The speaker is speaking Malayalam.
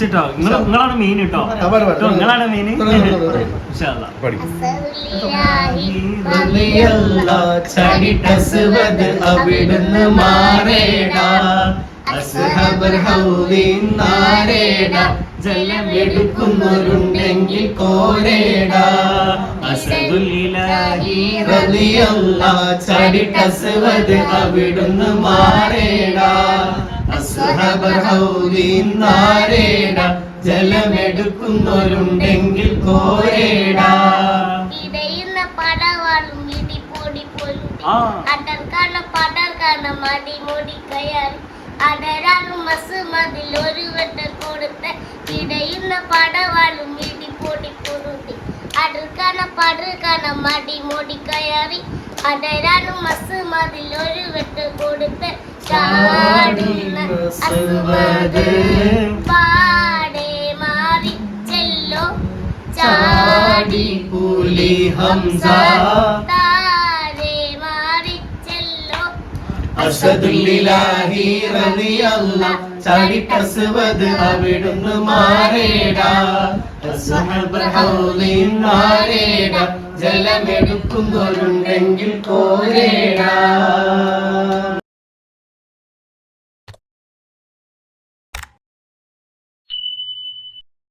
പഠിച്ചിട്ടോ? നിങ്ങൾ നിങ്ങളാണ് മെയിൻ കേട്ടോ. കേട്ടോ, നിങ്ങളാണ് ചടിട്ടസുവത് അവിടുന്ന് മാറേട. അസ്ഹബർ ഹൗലിൻ നാരേട കോരേട. അസദുലിലാഹി ചടിട്ടസുവത് അവിടുന്ന് മാറേ നാരേട ജലമെടുക്കുന്നവരുണ്ടെങ്കിൽ കോരേട. ആ. അടർക്കാന മടി മുടി കയറി. അടരാനും മസ് മതിൽ ഒരു വെട്ടം കൊടുത്ത്. ഇടയുന്ന പടവാളും ഇടിപ്പൊടി പൊറുതി അടർക്കാന പടർക്കാന മടി മുടി കയറി. അടരാനും മസ് മതിൽ ഒരു വെട്ടം കൊടുത്ത്. ചാടുന്ന അസുവത് പാടെ അവിടുന്ന് മാറേടാ. ജലമെടുക്കുന്നവരുണ്ടെങ്കിൽ കോരേട